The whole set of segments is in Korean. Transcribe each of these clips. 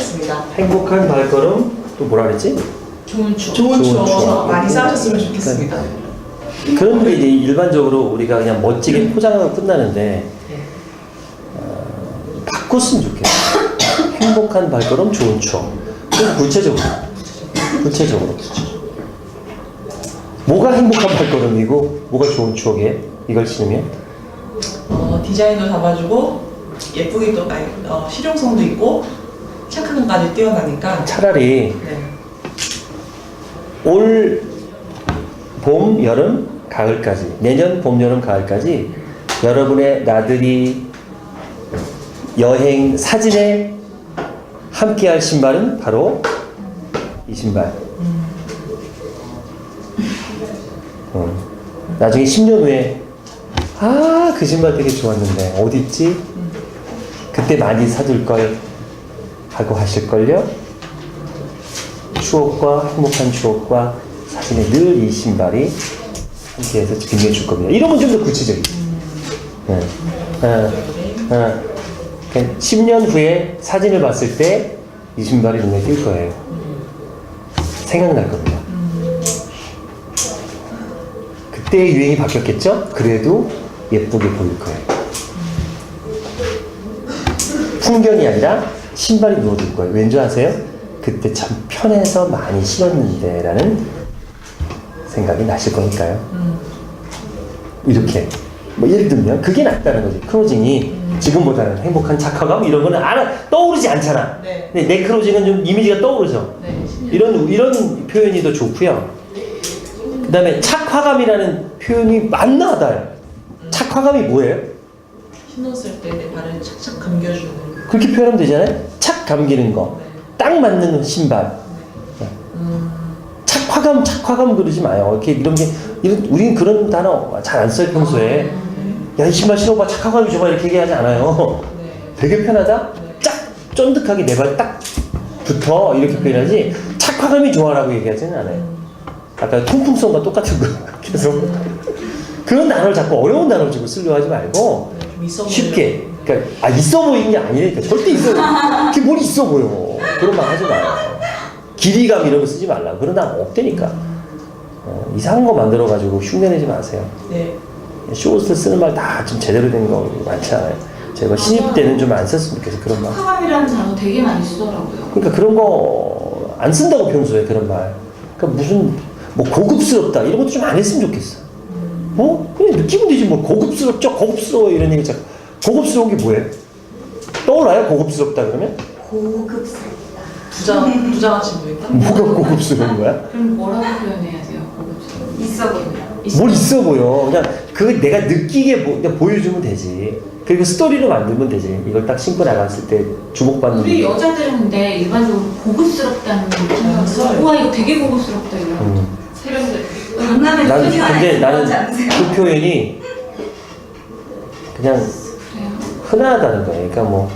해보겠습니다. 행복한 발걸음 또 뭐라 그랬지? 좋은 추억, 좋은 좋은 추억 추억. 많이 쌓으셨으면 좋겠습니다. 그런 게 이제 일반적으로 우리가 그냥 멋지게 포장하고 끝나는데 네. 어, 바꿨으면 좋겠어. 행복한 발걸음 좋은 추억. 좀 구체적으로. 구체적으로. 뭐가 행복한 발걸음이고 뭐가 좋은 추억이에요? 이걸 신으면? 어, 디자인도 잡아주고 예쁘게 또 아니, 어, 실용성도 있고 착화감까지 뛰어나니까 차라리 네. 올 봄, 여름, 가을까지 내년 봄, 여름, 가을까지 여러분의 나들이 여행 사진에 함께할 신발은 바로 이 신발. 어. 나중에 10년 후에 아 그 신발 되게 좋았는데 어디 있지? 그때 많이 사줄 걸 하고 하실 걸요. 추억과 행복한 추억과 사진에 늘 이 신발이 함께해서 빛내 줄 겁니다. 이러면 좀 더 구체적이죠. 네. 어, 어. 그러니까 10년 후에 사진을 봤을 때 이 신발이 눈에 띌 거예요. 생각날 겁니다. 그때 유행이 바뀌었겠죠? 그래도 예쁘게 보일 거예요. 풍경이 아니라 신발이 누워질 거예요. 왠지 아세요? 그때 참 편해서 많이 신었는데 라는 생각이 나실 거니까요. 이렇게. 뭐 예를 들면 그게 낫다는 거지. 크로징이 지금보다는 행복한 착화감 이런 거는 알아, 떠오르지 않잖아. 네. 근데 내 크로징은 좀 이미지가 떠오르죠. 네. 이런 이런 표현이 더 좋고요. 그 다음에 착화감이라는 표현이 맞나다요. 착화감이 뭐예요? 신었을 때 내 발을 착착 감겨주는 그렇게 표현하면 되잖아요. 착 감기는 거, 네. 딱 맞는 신발. 음, 착화감, 착화감 그러지 마요. 이렇게 이런 게 이런 우리는 그런 단어 잘 안 써요 평소에. 야 이 신발 신어봐 착화감이 좋아 이렇게 얘기하지 않아요. 네. 되게 편하다. 쫙 쫀득하게 내 발 딱 붙어 이렇게 표현하지 착화감이 좋아라고 얘기하지는 않아요. 아까 통풍성과 똑같은 거 계속 그런 단어를 자꾸 어려운 단어를 주고 쓰려 하지 말고 네, 좀 있어 쉽게. 그러니까 아 있어 보이는 게 아니니까. 절대 있어. 그게 뭘 있어 보여. 그런 말 하지 마요 길이감 이런 거 쓰지 말라 그런 단어 없다니까. 어, 이상한 거 만들어 가지고 흉내내지 마세요. 네. 쇼호스트 쓰는 말 다 좀 제대로 된 거 많지 않아요? 제가 신입 때는 좀 안 썼으면 좋겠어 그런 말. 화감이라는 단어 되게 많이 쓰더라고요. 그러니까 그런 거 안 쓴다고 평소에 그런 말. 그러니까 무슨 뭐 고급스럽다. 이런 것도 좀 안 했으면 좋겠어. 어? 그냥 느끼면 되지 뭐 고급스럽죠 고급스러워 이런 얘기 자꾸 고급스러운 게 뭐예요? 떠올라요 고급스럽다 그러면? 고급스럽다. 부자 부자같이 보인다. 뭐가 고급스러운 거야? 그럼 뭐라고 표현해야 돼요? 고급스러운. 있어 보여. 뭘 있어 보여. 그냥 그걸 내가 느끼게 보, 그냥 보여주면 되지. 그리고 스토리로 만들면 되지. 이걸 딱 신고 나갔을 때 주목받는. 우리 거. 여자들은 근데 일반적으로 고급스럽다는 걸 아, 써요. 우와 이거 되게 고급스럽다 이런. 음. 세련돼. 강남에 난 근데 안 나는? 그 표현이 그냥? 흔하다는 거예요. 그러니까 뭐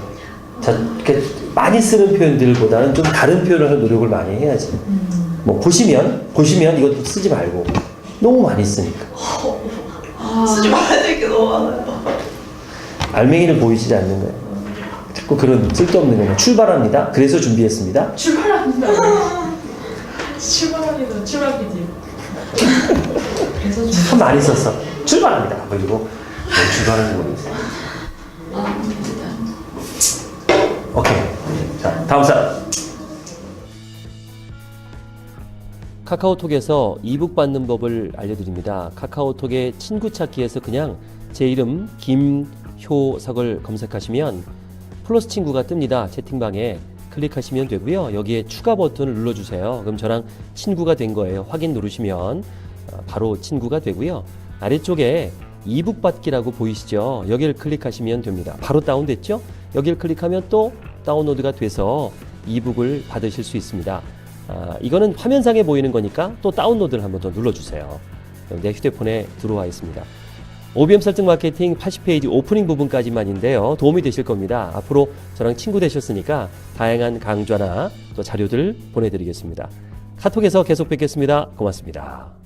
자, 이렇게 많이 쓰는 표현들보다는 좀 다른 표현을 할 노력을 많이 해야지. 뭐 보시면 보시면 이것도 쓰지 말고 너무 많이 쓰니까 아, 쓰지 말아야 될 게 너무 많아요. 알맹이를 보이지 않는 거예요. 자꾸 그런 쓸데없는 거예요. 출발합니다. 그래서 준비했습니다. 출발합니다. 출발합니다. 출발 비디. 그래서 좀 참 많이 썼어. 출발합니다. 그리고 뭐 출발하는 모르겠어. 아, 일단. 오케이. 자 다음 사람. 카카오톡에서 이북 받는 법을 알려드립니다. 카카오톡의 친구 찾기에서 그냥 제 이름 김효석을 검색하시면 플러스 친구가 뜹니다. 채팅방에 클릭하시면 되고요. 여기에 추가 버튼을 눌러주세요. 그럼 저랑 친구가 된 거예요. 확인 누르시면 어, 바로 친구가 되고요. 아래쪽에 이북 받기라고 보이시죠? 여기를 클릭하시면 됩니다. 바로 다운됐죠? 여기를 클릭하면 또 다운로드가 돼서 이북을 받으실 수 있습니다. 아, 이거는 화면상에 보이는 거니까 또 다운로드를 한번 더 눌러주세요. 내 휴대폰에 들어와 있습니다. OBM 설정 마케팅 80페이지 오프닝 부분까지만인데요. 도움이 되실 겁니다. 앞으로 저랑 친구 되셨으니까 다양한 강좌나 또 자료들 보내드리겠습니다. 카톡에서 계속 뵙겠습니다. 고맙습니다.